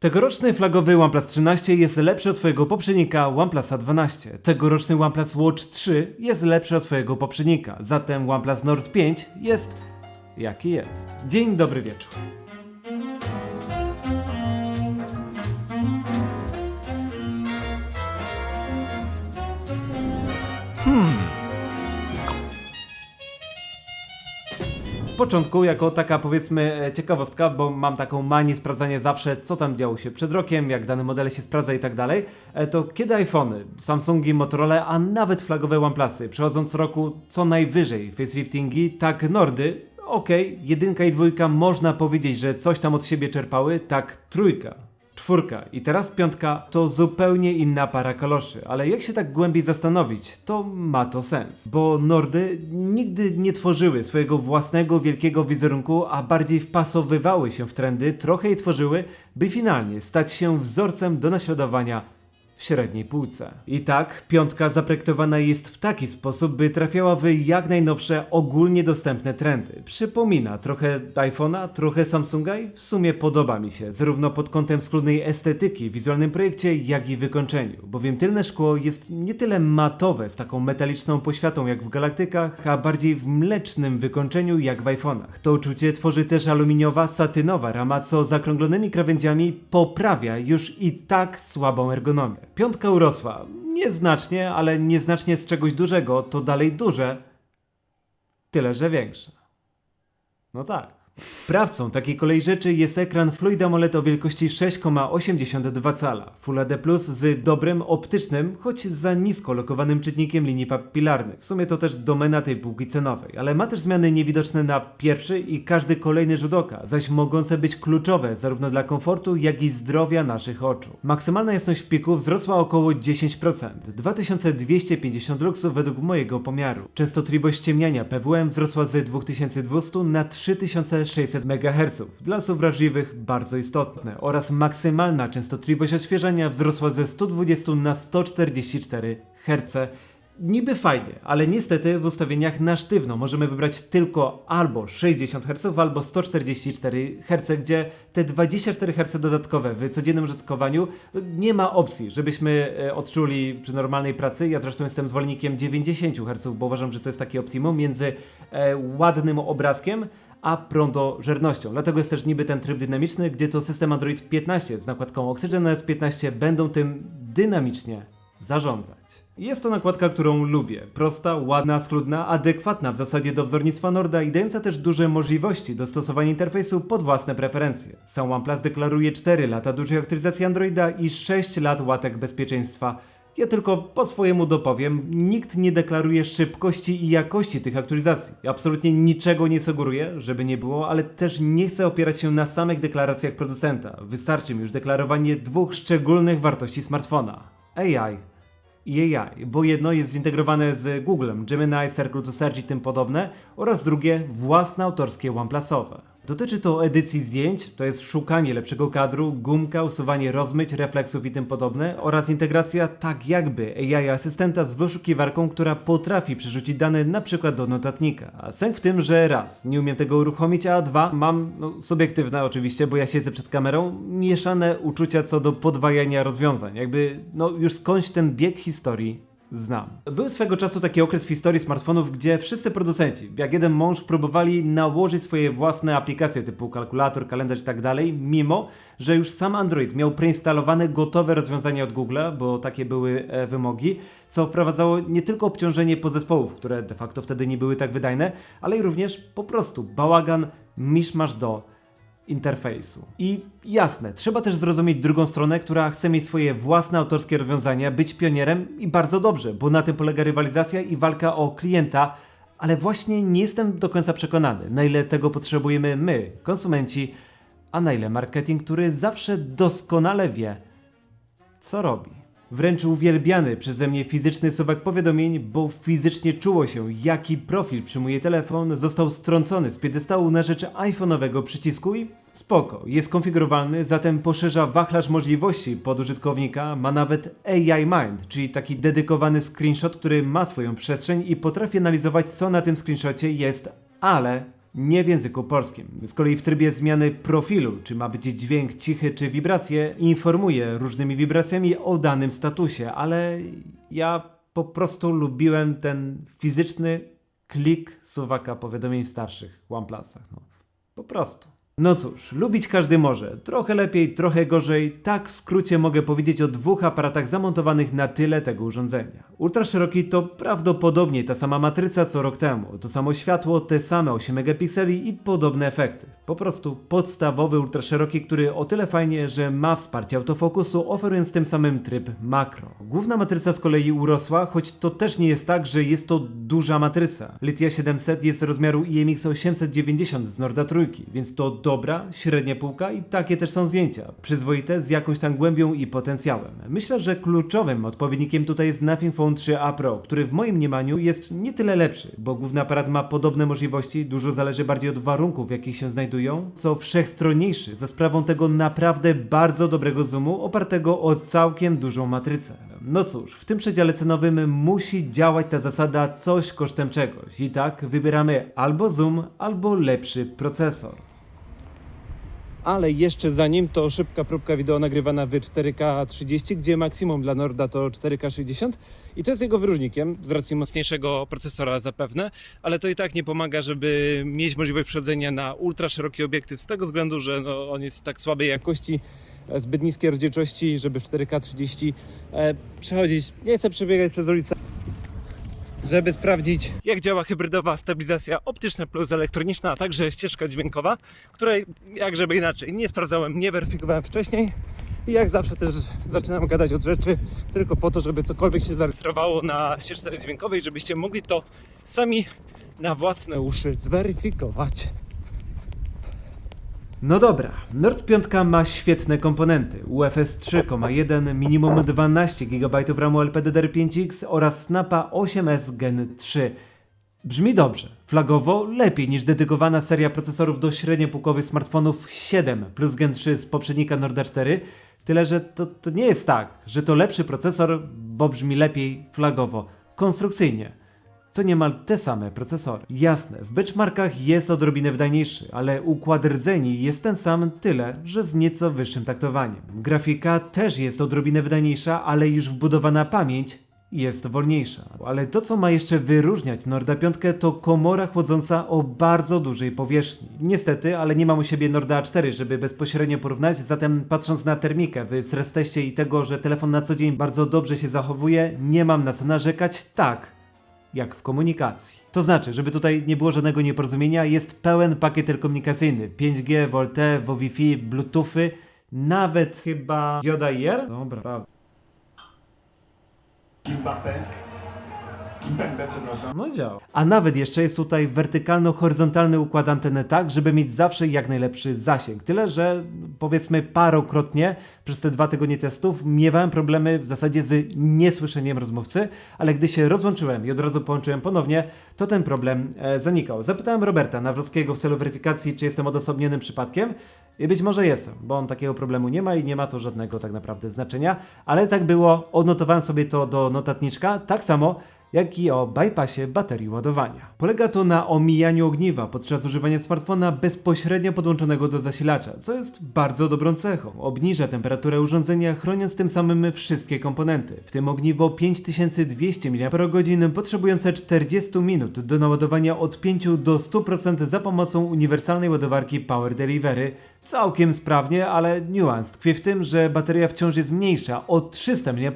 Tegoroczny flagowy OnePlus 13 jest lepszy od swojego poprzednika OnePlusa 12. Tegoroczny OnePlus Watch 3 jest lepszy od swojego poprzednika. Zatem OnePlus Nord 5 jest jaki jest. Dzień dobry wieczór. Początku, jako taka powiedzmy e, ciekawostka, bo mam taką manię sprawdzania zawsze, co tam działo się przed rokiem, jak dane modele się sprawdza i tak dalej, e, to kiedy iPhony, Samsungi, Motorola, a nawet flagowe OnePlusy przechodzą co roku co najwyżej faceliftingi, tak Nordy, okej, jedynka i dwójka można powiedzieć, że coś tam od siebie czerpały, tak trójka. Czwórka. I teraz piątka to zupełnie inna para kaloszy, ale jak się tak głębiej zastanowić, to ma to sens, bo Nordy nigdy nie tworzyły swojego własnego wielkiego wizerunku, a bardziej wpasowywały się w trendy, trochę je tworzyły, by finalnie stać się wzorcem do naśladowania w średniej półce. I tak, piątka zaprojektowana jest w taki sposób, by trafiała w jak najnowsze, ogólnie dostępne trendy. Przypomina trochę iPhone'a, trochę Samsunga i w sumie podoba mi się, zarówno pod kątem skrudnej estetyki wizualnym projekcie, jak i wykończeniu, bowiem tylne szkło jest nie tyle matowe z taką metaliczną poświatą jak w Galaktykach, a bardziej w mlecznym wykończeniu jak w iPhone'ach. To uczucie tworzy też aluminiowa, satynowa rama, co zakrąglonymi krawędziami poprawia już i tak słabą ergonomię. Piątka urosła. Nieznacznie, ale nieznacznie z czegoś dużego, to dalej duże. Tyle, że większe. No tak. Sprawcą takiej kolei rzeczy jest ekran Fluid AMOLED o wielkości 6,82 cala, Full HD Plus z dobrym optycznym, choć za nisko lokowanym czytnikiem linii papilarnych. W sumie to też domena tej półki cenowej, ale ma też zmiany niewidoczne na pierwszy i każdy kolejny rzut oka, zaś mogące być kluczowe zarówno dla komfortu, jak i zdrowia naszych oczu. Maksymalna jasność w piku wzrosła około 10%, 2250 luksów według mojego pomiaru. Częstotliwość ciemniania PWM wzrosła z 2200 na 3600 MHz, dla osób wrażliwych bardzo istotne, oraz maksymalna częstotliwość odświeżania wzrosła ze 120 na 144 Hz. Niby fajnie, ale niestety w ustawieniach na sztywno możemy wybrać tylko albo 60 Hz, albo 144 Hz, gdzie te 24 Hz dodatkowe w codziennym użytkowaniu nie ma opcji, żebyśmy e, odczuli przy normalnej pracy. Ja zresztą jestem zwolennikiem 90 Hz, bo uważam, że to jest takie optimum między e, ładnym obrazkiem a prądożernością. Dlatego jest też niby ten tryb dynamiczny, gdzie to system Android 15 z nakładką Oxygen OS 15 będą tym dynamicznie zarządzać. Jest to nakładka, którą lubię. Prosta, ładna, schludna, adekwatna w zasadzie do wzornictwa Norda i dająca też duże możliwości dostosowania interfejsu pod własne preferencje. Sam OnePlus deklaruje 4 lata dużej aktualizacji Androida i 6 lat łatek bezpieczeństwa. Ja tylko po swojemu dopowiem, nikt nie deklaruje szybkości i jakości tych aktualizacji. Absolutnie niczego nie sugeruję, żeby nie było, ale też nie chcę opierać się na samych deklaracjach producenta. Wystarczy mi już deklarowanie dwóch szczególnych wartości smartfona. AI i AI, bo jedno jest zintegrowane z Googlem, Gemini, Circle to Search i tym podobne, oraz drugie własne autorskie OnePlusowe. Dotyczy to edycji zdjęć, to jest szukanie lepszego kadru, gumka, usuwanie rozmyć, refleksów i tym podobne oraz integracja tak jakby AI asystenta z wyszukiwarką, która potrafi przerzucić dane przykład do notatnika. A sęk w tym, że raz, nie umiem tego uruchomić, a dwa, mam, no, subiektywne oczywiście, bo ja siedzę przed kamerą, mieszane uczucia co do podwajania rozwiązań. Jakby, no już skądś ten bieg historii znam. Był swego czasu taki okres w historii smartfonów, gdzie wszyscy producenci, jak jeden mąż, próbowali nałożyć swoje własne aplikacje typu kalkulator, kalendarz i tak dalej, mimo że już sam Android miał preinstalowane gotowe rozwiązania od Google'a, bo takie były e, wymogi, co wprowadzało nie tylko obciążenie podzespołów, które de facto wtedy nie były tak wydajne, ale i również po prostu bałagan, miszmasz do interfejsu. I jasne, trzeba też zrozumieć drugą stronę, która chce mieć swoje własne autorskie rozwiązania, być pionierem i bardzo dobrze, bo na tym polega rywalizacja i walka o klienta, ale właśnie nie jestem do końca przekonany, na ile tego potrzebujemy my, konsumenci, a na ile marketing, który zawsze doskonale wie, co robi. Wręcz uwielbiany przeze mnie fizyczny suwak powiadomień, bo fizycznie czuło się, jaki profil przyjmuje telefon, został strącony z piedestału na rzecz iPhone'owego przycisku i spoko, jest konfigurowalny, zatem poszerza wachlarz możliwości. Pod użytkownika, ma nawet AI Mind, czyli taki dedykowany screenshot, który ma swoją przestrzeń i potrafi analizować co na tym screenshocie jest, ale nie w języku polskim. Z kolei w trybie zmiany profilu, czy ma być dźwięk cichy, czy wibracje, informuje różnymi wibracjami o danym statusie, ale ja po prostu lubiłem ten fizyczny klik suwaka powiadomień starszych w OnePlusach. No. Po prostu. No cóż, lubić każdy może. Trochę lepiej, trochę gorzej. Tak w skrócie mogę powiedzieć o dwóch aparatach zamontowanych na tyle tego urządzenia. Ultraszeroki to prawdopodobnie ta sama matryca co rok temu. To samo światło, te same 8 megapikseli i podobne efekty. Po prostu podstawowy ultraszeroki, który o tyle fajnie, że ma wsparcie autofokusu, oferując tym samym tryb makro. Główna matryca z kolei urosła, choć to też nie jest tak, że jest to duża matryca. Litia 700 jest rozmiaru IMX 890 z Norda trójki, więc to dobra, średnia półka i takie też są zdjęcia. Przyzwoite, z jakąś tam głębią i potencjałem. Myślę, że kluczowym odpowiednikiem tutaj jest Nothing Phone 3a Pro, który w moim mniemaniu jest nie tyle lepszy, bo główny aparat ma podobne możliwości, dużo zależy bardziej od warunków, w jakich się znajdują, co wszechstronniejszy za sprawą tego naprawdę bardzo dobrego zoomu opartego o całkiem dużą matrycę. No cóż, w tym przedziale cenowym musi działać ta zasada coś kosztem czegoś. I tak wybieramy albo zoom, albo lepszy procesor. Ale jeszcze zanim to szybka próbka wideo nagrywana w 4K 30, gdzie maksimum dla Norda to 4K 60 i to jest jego wyróżnikiem z racji mocniejszego procesora zapewne, ale to i tak nie pomaga, żeby mieć możliwość przechodzenia na ultra szeroki obiektyw z tego względu, że no, on jest tak słabej jakości, e, zbyt niskiej rozdzielczości, żeby w 4K 30 e, przechodzić. Nie chcę przebiegać przez ulicę żeby sprawdzić, jak działa hybrydowa stabilizacja optyczna plus elektroniczna, a także ścieżka dźwiękowa, której, jak żeby inaczej, nie sprawdzałem, nie weryfikowałem wcześniej. I jak zawsze też zaczynam gadać od rzeczy tylko po to, żeby cokolwiek się zarejestrowało na ścieżce dźwiękowej, żebyście mogli to sami na własne uszy zweryfikować. No dobra, Nord 5 ma świetne komponenty. UFS 3,1, minimum 12 GB RAMu LPDDR5X oraz Snapa 8S Gen 3. Brzmi dobrze, flagowo lepiej niż dedykowana seria procesorów do średniopółkowych smartfonów 7 plus Gen 3 z poprzednika Norda 4, tyle że to, to nie jest tak, że to lepszy procesor, bo brzmi lepiej flagowo, konstrukcyjnie to niemal te same procesory. Jasne, w benchmarkach jest odrobinę wydajniejszy, ale układ rdzeni jest ten sam tyle, że z nieco wyższym taktowaniem. Grafika też jest odrobinę wydajniejsza, ale już wbudowana pamięć jest wolniejsza. Ale to, co ma jeszcze wyróżniać Norda 5 to komora chłodząca o bardzo dużej powierzchni. Niestety, ale nie mam u siebie Norda 4, żeby bezpośrednio porównać, zatem patrząc na termikę w stress teście i tego, że telefon na co dzień bardzo dobrze się zachowuje, nie mam na co narzekać, tak, jak w komunikacji. To znaczy, żeby tutaj nie było żadnego nieporozumienia, jest pełen pakiet telekomunikacyjny. 5G, VoLTE, Wi-Fi, Bluetoothy, nawet chyba Yoda IR? Dobra, prawda. Przepraszam. No działa. A nawet jeszcze jest tutaj wertykalno-horyzontalny układ anteny tak, żeby mieć zawsze jak najlepszy zasięg. Tyle, że powiedzmy parokrotnie przez te dwa tygodnie testów miewałem problemy w zasadzie z niesłyszeniem rozmówcy, ale gdy się rozłączyłem i od razu połączyłem ponownie, to ten problem e, zanikał. Zapytałem Roberta Nawrockiego w celu weryfikacji, czy jestem odosobnionym przypadkiem i być może jestem, bo on takiego problemu nie ma i nie ma to żadnego tak naprawdę znaczenia, ale tak było, odnotowałem sobie to do notatniczka, tak samo jak i o bypassie baterii ładowania. Polega to na omijaniu ogniwa podczas używania smartfona bezpośrednio podłączonego do zasilacza, co jest bardzo dobrą cechą. Obniża temperaturę urządzenia, chroniąc tym samym wszystkie komponenty, w tym ogniwo 5200 mAh potrzebujące 40 minut do naładowania od 5 do 100% za pomocą uniwersalnej ładowarki Power Delivery. Całkiem sprawnie, ale niuans tkwi w tym, że bateria wciąż jest mniejsza o 300 mAh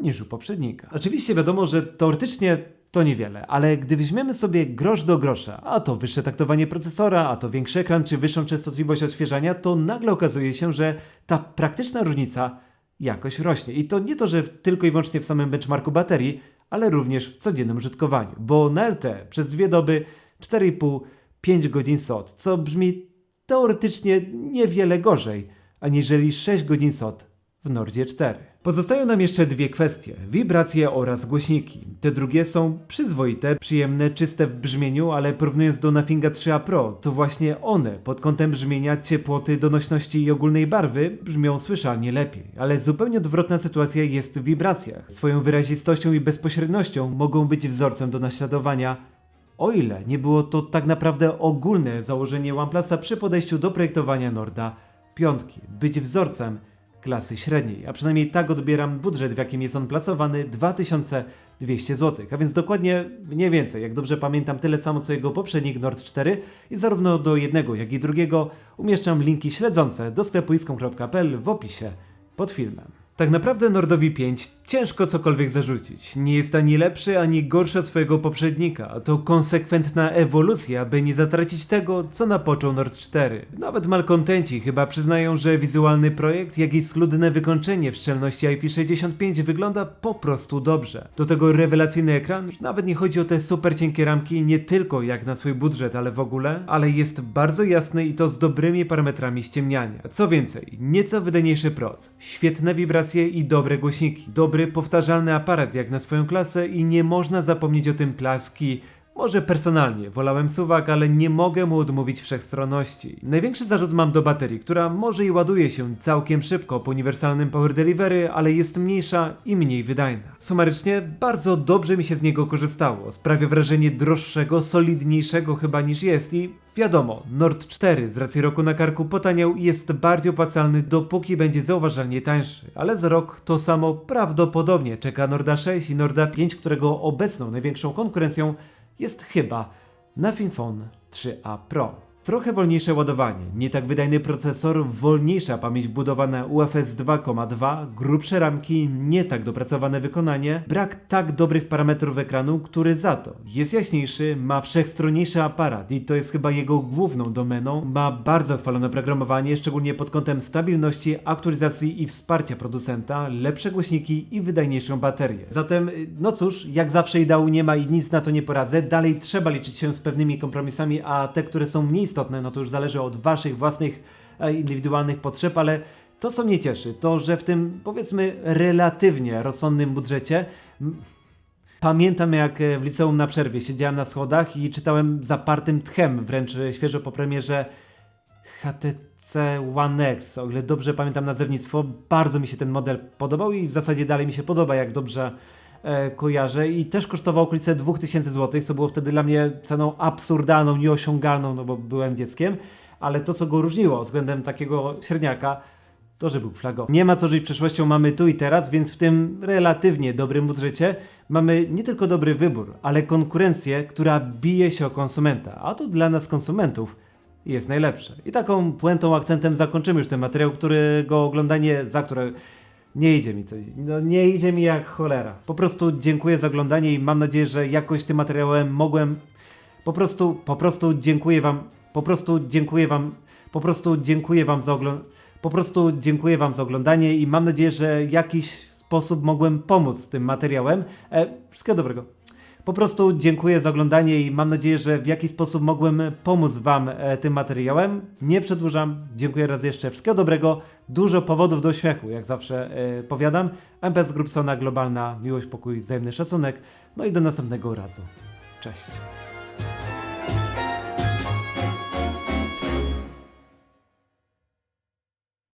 niż u poprzednika. Oczywiście wiadomo, że teoretycznie to niewiele, ale gdy weźmiemy sobie grosz do grosza, a to wyższe taktowanie procesora, a to większy ekran czy wyższą częstotliwość odświeżania, to nagle okazuje się, że ta praktyczna różnica jakoś rośnie. I to nie to, że tylko i wyłącznie w samym benchmarku baterii, ale również w codziennym użytkowaniu, bo na LT przez dwie doby 4,5-5 godzin SOT, co brzmi teoretycznie niewiele gorzej, aniżeli 6 godzin SOT w Nordzie 4. Pozostają nam jeszcze dwie kwestie: wibracje oraz głośniki. Te drugie są przyzwoite, przyjemne, czyste w brzmieniu, ale porównując do Nothinga 3A Pro, to właśnie one pod kątem brzmienia, ciepłoty, donośności i ogólnej barwy brzmią słyszalnie lepiej. Ale zupełnie odwrotna sytuacja jest w wibracjach. Swoją wyrazistością i bezpośrednością mogą być wzorcem do naśladowania O ile nie było to tak naprawdę ogólne założenie OnePlusa przy podejściu do projektowania Norda piątki, być wzorcem klasy średniej, a przynajmniej tak odbieram budżet, w jakim jest on plasowany 2200 zł, a więc dokładnie mniej więcej, jak dobrze pamiętam, tyle samo co jego poprzednik Nord 4 i zarówno do jednego, jak i drugiego umieszczam linki śledzące do sklepu iską.pl w opisie pod filmem. Tak naprawdę Nordowi 5 ciężko cokolwiek zarzucić. Nie jest ani lepszy, ani gorszy od swojego poprzednika. To konsekwentna ewolucja, by nie zatracić tego, co napoczął Nord 4. Nawet malkontenci chyba przyznają, że wizualny projekt, jak i schludne wykończenie w szczelności IP65 wygląda po prostu dobrze. Do tego rewelacyjny ekran, już nawet nie chodzi o te super cienkie ramki, nie tylko jak na swój budżet, ale w ogóle, ale jest bardzo jasny i to z dobrymi parametrami ściemniania. Co więcej, nieco wydajniejszy proc, świetne wibracje i dobre głośniki, dobry powtarzalny aparat jak na swoją klasę i nie można zapomnieć o tym plaski. Może personalnie, wolałem suwak, ale nie mogę mu odmówić wszechstronności. Największy zarzut mam do baterii, która może i ładuje się całkiem szybko po uniwersalnym Power Delivery, ale jest mniejsza i mniej wydajna. Sumarycznie bardzo dobrze mi się z niego korzystało. Sprawia wrażenie droższego, solidniejszego chyba niż jest i Wiadomo, Nord 4 z racji roku na karku potaniał i jest bardziej opłacalny dopóki będzie zauważalnie tańszy, ale za rok to samo prawdopodobnie czeka Norda 6 i Norda 5, którego obecną największą konkurencją jest chyba Nothing Phone 3a Pro. Trochę wolniejsze ładowanie, nie tak wydajny procesor, wolniejsza pamięć wbudowana UFS 2.2, grubsze ramki, nie tak dopracowane wykonanie, brak tak dobrych parametrów ekranu, który za to jest jaśniejszy, ma wszechstronniejszy aparat i to jest chyba jego główną domeną, ma bardzo chwalone oprogramowanie, szczególnie pod kątem stabilności, aktualizacji i wsparcia producenta, lepsze głośniki i wydajniejszą baterię. Zatem, y, no cóż, jak zawsze ideału nie ma i nic na to nie poradzę, dalej trzeba liczyć się z pewnymi kompromisami, a te, które są mniej istotne, no to już zależy od waszych własnych e, indywidualnych potrzeb, ale to co mnie cieszy, to że w tym powiedzmy relatywnie rozsądnym budżecie Pamiętam jak e, w liceum na przerwie siedziałem na schodach i czytałem zapartym tchem, wręcz e, świeżo po premierze HTC One X, o ile dobrze pamiętam nazewnictwo, bardzo mi się ten model podobał i w zasadzie dalej mi się podoba, jak dobrze kojarzę i też kosztował okolice 2000 zł, co było wtedy dla mnie ceną absurdalną, nieosiągalną, no bo byłem dzieckiem, ale to co go różniło względem takiego średniaka, to, że był flagowy. Nie ma co żyć przeszłością, mamy tu i teraz, więc w tym relatywnie dobrym budżecie mamy nie tylko dobry wybór, ale konkurencję, która bije się o konsumenta, a to dla nas konsumentów jest najlepsze. I taką puentą, akcentem zakończymy już ten materiał, którego oglądanie, za które nie idzie mi coś. No nie idzie mi jak cholera. Po prostu dziękuję za oglądanie i mam nadzieję, że jakoś tym materiałem mogłem po prostu, po prostu dziękuję wam, po prostu dziękuję wam, po prostu dziękuję wam za oglądanie, po prostu dziękuję wam za oglądanie i mam nadzieję, że jakiś sposób mogłem pomóc tym materiałem. E, wszystkiego dobrego. Po prostu dziękuję za oglądanie i mam nadzieję, że w jakiś sposób mogłem pomóc Wam e, tym materiałem. Nie przedłużam. Dziękuję raz jeszcze. Wszystkiego dobrego. Dużo powodów do śmiechu, jak zawsze e, powiadam. MPS Grupsona, globalna miłość, pokój, wzajemny szacunek. No i do następnego razu. Cześć.